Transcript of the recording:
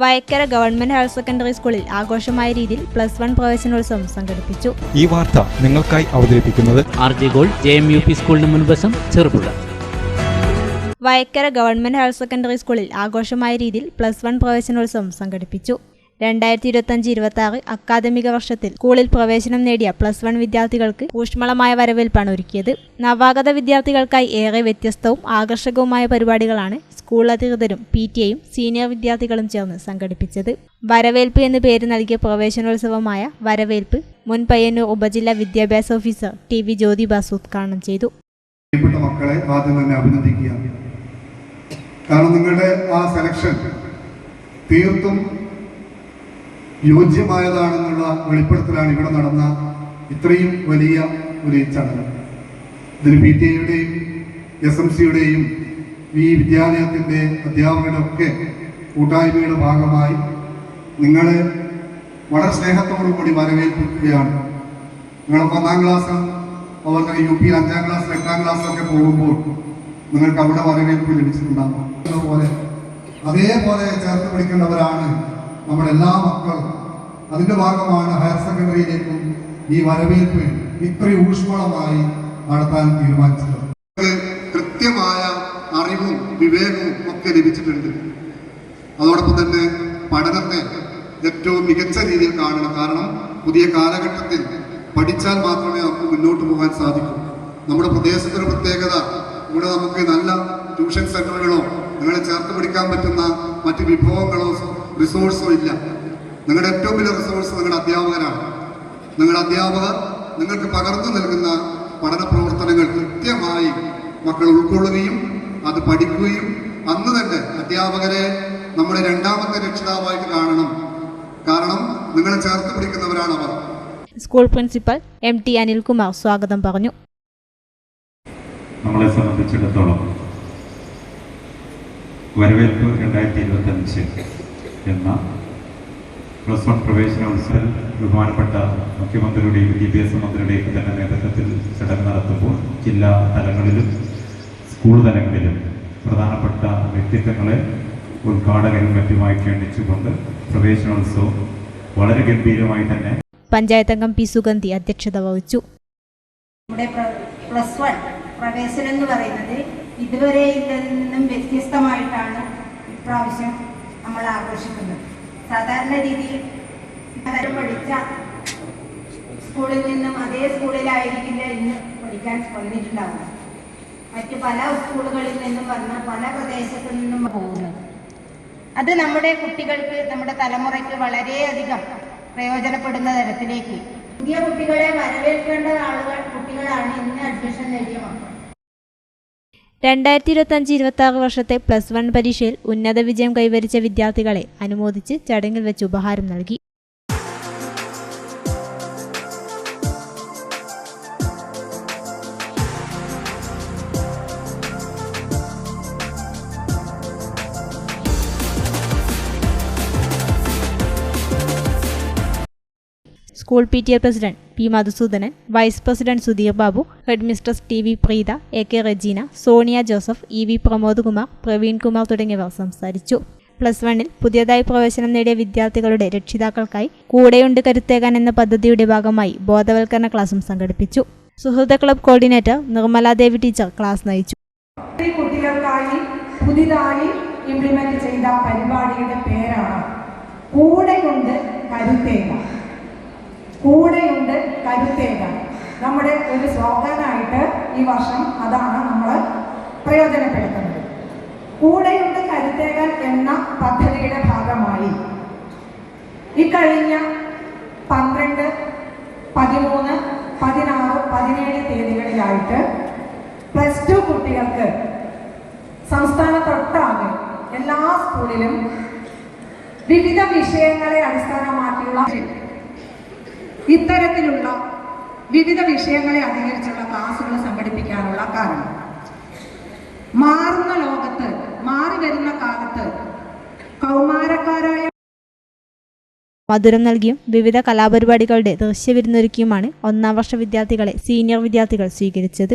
Vayakkara government higher secondary സ്കൂളിൽ ആഘോഷമായ രീതിയിൽ പ്ലസ് വൺ പ്രവേശനോത്സവം സംഘടിപ്പിച്ചു. ഈ വാർത്ത നിങ്ങൾക്കായി അവതരിപ്പിക്കുന്നത് R J goal J M U P സ്കൂളിന് മുൻവശം Cherupuzha. Vayakkara government higher secondary സ്കൂളിൽ ആഘോഷമായ രീതിയിൽ പ്ലസ് വൺ പ്രവേശനോത്സവം സംഘടിപ്പിച്ചു. രണ്ടായിരത്തി ഇരുപത്തഞ്ച് ഇരുപത്തി ആറ് അക്കാദമിക വർഷത്തിൽ സ്കൂളിൽ പ്രവേശനം നേടിയ പ്ലസ് വൺ വിദ്യാർത്ഥികൾക്ക് ഊഷ്മളമായ വരവേൽപ്പാണ് ഒരുക്കിയത്. നവാഗത വിദ്യാർത്ഥികൾക്കായി ഏറെ വ്യത്യസ്തവും ആകർഷകവുമായ പരിപാടികളാണ് സ്കൂൾ അധികൃതരും പി ടി എയും സീനിയർ വിദ്യാർത്ഥികളും ചേർന്ന് സംഘടിപ്പിച്ചത്. വരവേൽപ്പ് എന്ന് പേര് നൽകിയ പ്രവേശനോത്സവമായ വരവേൽപ്പ് മുൻ പയ്യന്നൂർ ഉപജില്ലാ വിദ്യാഭ്യാസ officer T V Jyothi Basu ഉദ്ഘാടനം ചെയ്തു. മക്കളെ ആദ്യം തന്നെ അഭിനന്ദിക്കുക. കാരണം നിങ്ങളുടെ ആ സെലക്ഷൻ തീർത്തും യോജ്യമായതാണെന്നുള്ള വെളിപ്പെടുത്തലാണ് ഇവിടെ നടന്ന ഇത്രയും വലിയ ഒരു ചടങ്ങ്. ഇതിന് പി ടി എയുടെയും എസ് എം സിയുടെയും ഈ വിദ്യാലയത്തിന്റെ അധ്യാപകരുടെ ഒക്കെ കൂട്ടായ്മയുടെ ഭാഗമായി നിങ്ങളെ വളരെ സ്നേഹത്തോടു കൂടി വരവേൽപ്പിക്കുകയാണ്. നിങ്ങൾ പത്താം ക്ലാസ് അതുപോലെ യു പിയിൽ അഞ്ചാം ക്ലാസ് എട്ടാം ക്ലാസ്സിലൊക്കെ പോകുമ്പോൾ നിങ്ങൾക്ക് അവിടെ വരവേൽപ്പ് ലഭിച്ചിട്ടുണ്ടാകും. അതുപോലെ അതേപോലെ ചേർത്ത് പിടിക്കേണ്ടവരാണ് നമ്മുടെ എല്ലാ മക്കളും അതിന്റെ ഭാഗമാണ് ഹയർ സെക്കൻഡറിയിലേക്കും ഈ വരവേൽപ്പ് ഇത്രയും ഊഷ്മളമായി നടത്താൻ തീരുമാനിച്ചത്. കൃത്യമായ അറിവും വിവേകവും ഒക്കെ ലഭിച്ചിട്ടുണ്ട്. അതോടൊപ്പം തന്നെ പഠനത്തെ ഏറ്റവും മികച്ച രീതിയിൽ കാണണം. കാരണം പുതിയ കാലഘട്ടത്തിൽ പഠിച്ചാൽ മാത്രമേ നമുക്ക് മുന്നോട്ട് പോകാൻ സാധിക്കൂ. നമ്മുടെ പ്രദേശത്തിന്റെ പ്രത്യേകത ഇവിടെ നമുക്ക് നല്ല ട്യൂഷൻ സെന്ററുകളോ നിങ്ങളെ ചേർത്ത് പിടിക്കാൻ പറ്റുന്ന മറ്റ് വിഭവങ്ങളോ റിസോഴ്സോ ഇല്ല. നിങ്ങളുടെ ഏറ്റവും വലിയ റിസോഴ്സ് നിങ്ങളുടെ അധ്യാപകരാണ് നിങ്ങളുടെ അധ്യാപകർ നിങ്ങൾക്ക് പകർന്നു നൽകുന്ന പഠന പ്രവർത്തനങ്ങൾ കൃത്യമായി മക്കൾ ഉൾക്കൊള്ളുകയും അത് പഠിക്കുകയും അന്ന് തന്നെ അധ്യാപകരെ നമ്മുടെ രണ്ടാമത്തെ രക്ഷിതാവായിട്ട് കാണണം. കാരണം നിങ്ങളെ ചേർത്ത് പിടിക്കുന്നവരാണ് അവർ. School principal M T Anilkumar സ്വാഗതം പറഞ്ഞു. നമ്മളെ സംബന്ധിച്ചിടത്തോളം വരവേൽപ്പ് രണ്ടായിരത്തി ഇരുപത്തഞ്ച് എന്ന പ്ലസ് വൺ പ്രവേശനോത്സവം ബഹുമാനപ്പെട്ട മുഖ്യമന്ത്രിയുടെയും വിദ്യാഭ്യാസ മന്ത്രിയുടെയും തന്നെ നേതൃത്വത്തിൽ ചടങ്ങ് നടത്തുമ്പോൾ ജില്ലാ തലങ്ങളിലും സ്കൂൾ തലങ്ങളിലും പ്രധാനപ്പെട്ട വ്യക്തിത്വങ്ങളെ ഉദ്ഘാടകരും മറ്റുമായി ക്ഷണിച്ചുകൊണ്ട് പ്രവേശനോത്സവം വളരെ ഗംഭീരമായി തന്നെ പഞ്ചായത്ത് അംഗം പി സുഗന്ധി അധ്യക്ഷത വഹിച്ചു. നമ്മുടെ പ്ലസ് വൺ പ്രവേശനം എന്ന് പറയുന്നത് ഇതുവരെ ഇതിൽ നിന്നും വ്യത്യസ്തമായിട്ടാണ് ഇപ്രാവശ്യം നമ്മൾ ആഘോഷിക്കുന്നത്. സാധാരണ രീതിയിൽ പലരും പഠിച്ച സ്കൂളിൽ നിന്നും അതേ സ്കൂളിലായിരിക്കില്ല ഇന്ന് പഠിക്കാൻ വന്നിട്ടുണ്ടാവുക മറ്റ് പല സ്കൂളുകളിൽ നിന്നും വന്ന പല പ്രദേശത്തു നിന്നും പോകുന്നത് അത് നമ്മുടെ കുട്ടികൾക്ക് നമ്മുടെ തലമുറയ്ക്ക് വളരെയധികം പ്രയോജനപ്പെടുന്ന തരത്തിലേക്ക്. പുതിയ കുട്ടികളെ വരവേൽക്കേണ്ട ആളുകൾ കുട്ടികളാണ് ഇന്ന് അഡ്മിഷൻ നേടിയ മക്കൾ. രണ്ടായിരത്തി ഇരുപത്തഞ്ച് ഇരുപത്തി വർഷത്തെ പ്ലസ് വൺ പരീക്ഷയിൽ ഉന്നത വിജയം കൈവരിച്ച വിദ്യാർത്ഥികളെ അനുമോദിച്ച് ചടങ്ങിൽ വെച്ച് ഉപഹാരം നൽകി. School P T A president P Madhusudanan vice president Sudheer Babu headmistress T V Preetha A K Rejeena Sonia Joseph E V Pramod Kumar Praveen Kumar തുടങ്ങിയവർ സംസാരിച്ചു. പ്ലസ് വണ്ണിൽ പുതിയതായി പ്രവേശനം നേടിയ വിദ്യാർത്ഥികളുടെ രക്ഷിതാക്കൾക്കായി കൂടെയുണ്ട് കരുത്തേകാൻ എന്ന പദ്ധതിയുടെ ഭാഗമായി ബോധവൽക്കരണ ക്ലാസും സംഘടിപ്പിച്ചു. Suhrutha club coordinator Nirmala Devi teacher class നയിച്ചു. കുട്ടികൾക്കായി പുതിയതായി ഇംപ്ലിമെന്റ് ചെയ്ത പരിപാടിയുടെ പേരാണ് കൂടെയുണ്ട് കരുത്തേക കൂടെയുണ്ട് കരുത്തേക നമ്മുടെ ഒരു സ്ലോഗനായിട്ട് ഈ വർഷം അതാണ് നമ്മൾ പ്രയോജനപ്പെടുത്തുന്നത്. കൂടെയുണ്ട് കരുത്തേകൻ എന്ന പദ്ധതിയുടെ ഭാഗമായി. ഇക്കഴിഞ്ഞ പന്ത്രണ്ട് പതിമൂന്ന് പതിനാറ് പതിനേഴ് തീയതികളിലായിട്ട് പ്ലസ് ടു കുട്ടികൾക്ക് സംസ്ഥാനത്തൊട്ടാകെ എല്ലാ സ്കൂളിലും വിവിധ വിഷയങ്ങളെ അടിസ്ഥാനമാക്കിയുള്ള ഇത്തരത്തിലുള്ള വിവിധ വിഷയങ്ങളെ അധികരിച്ചുള്ള ക്ലാസുകൾ സംഘടിപ്പിക്കാനുള്ള കാരണം. മാറുന്ന ലോകത്ത് മാറി വരുന്ന കാലത്ത് കൗമാരക്കാരായ മധുരം നൽകിയും വിവിധ കലാപരിപാടികളുടെ ദൃശ്യവിരുന്നൊരുക്കിയുമാണ് ഒന്നാം വർഷ വിദ്യാർത്ഥികളെ സീനിയർ വിദ്യാർത്ഥികൾ സ്വീകരിച്ചത്.